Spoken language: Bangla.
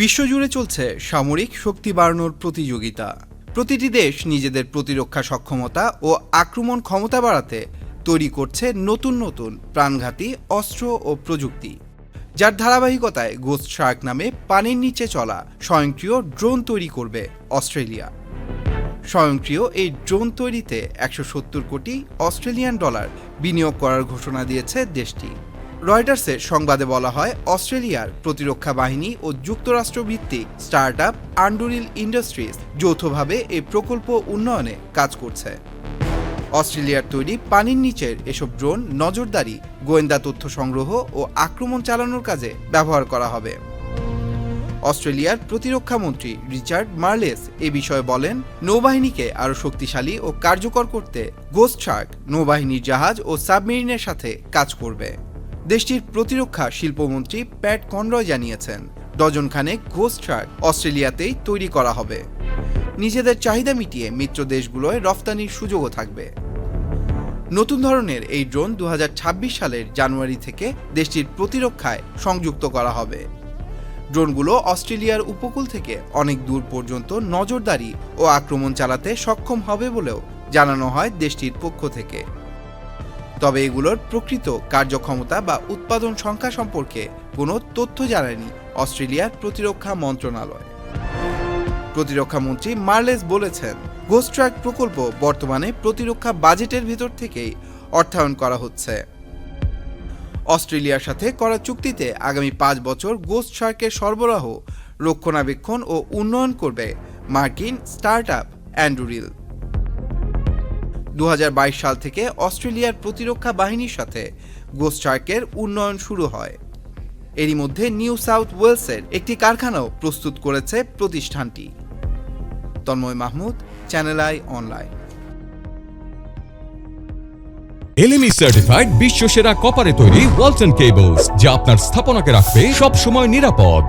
বিশ্বজুড়ে চলছে সামরিক শক্তি বাড়ানোর প্রতিযোগিতা। প্রতিটি দেশ নিজেদের প্রতিরক্ষা সক্ষমতা ও আক্রমণ ক্ষমতা বাড়াতে তৈরি করছে নতুন নতুন প্রাণঘাতী অস্ত্র ও প্রযুক্তি। যার ধারাবাহিকতায় গোস্ট শার্ক নামে পানির নিচে চলা স্বয়ংক্রিয় ড্রোন তৈরি করবে অস্ট্রেলিয়া। স্বয়ংক্রিয় এই ড্রোন তৈরিতে একশো সত্তর কোটি অস্ট্রেলিয়ান ডলার বিনিয়োগ করার ঘোষণা দিয়েছে দেশটি। রয়টার্সের সংবাদে বলা হয়, অস্ট্রেলিয়ার প্রতিরক্ষা বাহিনী ও যুক্তরাষ্ট্র ভিত্তিক স্টার্ট আপ আন্ডুরিল ইন্ডাস্ট্রিজ যৌথভাবে এই প্রকল্প উন্নয়নে কাজ করছে। অস্ট্রেলিয়ার তৈরি পানির নিচের এসব ড্রোন নজরদারি, গোয়েন্দা তথ্য সংগ্রহ ও আক্রমণ চালানোর কাজে ব্যবহার করা হবে। অস্ট্রেলিয়ার প্রতিরক্ষা মন্ত্রী রিচার্ড মার্লেস এ বিষয়ে বলেন, নৌবাহিনীকে আরও শক্তিশালী ও কার্যকর করতে গোস্ট শার্ক নৌবাহিনীর জাহাজ ও সাবমেরিনের সাথে কাজ করবে। দেশটির প্রতিরক্ষা শিল্পমন্ত্রী প্যাট কনরয় জানিয়েছেন ডজনখানেক গোস্ট শার্ক অস্ট্রেলিয়াতেই তৈরি করা হবে। নিজেদের চাহিদা মিটিয়ে মিত্র দেশগুলোয় রফতানির সুযোগও থাকবে। নতুন ধরনের এই ড্রোন দু হাজার ছাব্বিশ সালের জানুয়ারি থেকে দেশটির প্রতিরক্ষায় সংযুক্ত করা হবে। ড্রোনগুলো অস্ট্রেলিয়ার উপকূল থেকে অনেক দূর পর্যন্ত নজরদারি ও আক্রমণ চালাতে সক্ষম হবে বলেও জানানো হয় দেশটির পক্ষ থেকে। তবে এগুলোর প্রকৃত কার্যক্ষমতা বা উৎপাদন সংখ্যা সম্পর্কে কোনো তথ্য জানায়নি অস্ট্রেলিয়ার প্রতিরক্ষা মন্ত্রণালয়। প্রতিরক্ষা মন্ত্রী মার্লেস বলেছেন গোস্ট প্রকল্প বর্তমানে প্রতিরক্ষা বাজেটের ভেতর থেকেই অর্থায়ন করা হচ্ছে। অস্ট্রেলিয়ার সাথে করা চুক্তিতে আগামী পাঁচ বছর গোস্ট শার্কের সরবরাহ, রক্ষণাবেক্ষণ ও উন্নয়ন করবে মার্কিন স্টার্ট আপ অ্যান্ডুরিল। দু সাল থেকে অস্ট্রেলিয়ার প্রতিরক্ষা বাহিনীর সাথে গোস্টার্কের উন্নয়ন শুরু হয়। এরই মধ্যে নিউ সাউথ ওয়েলসের একটি কারখানাও প্রস্তুত করেছে প্রতিষ্ঠানটি। Tanmoy Mahmud, Channel I online. LME certified বিশ্ব সেরা কপারে তৈরি ওয়ালটন কেবলস যা আপনার স্থাপনাকে রাখবে সব নিরাপদ।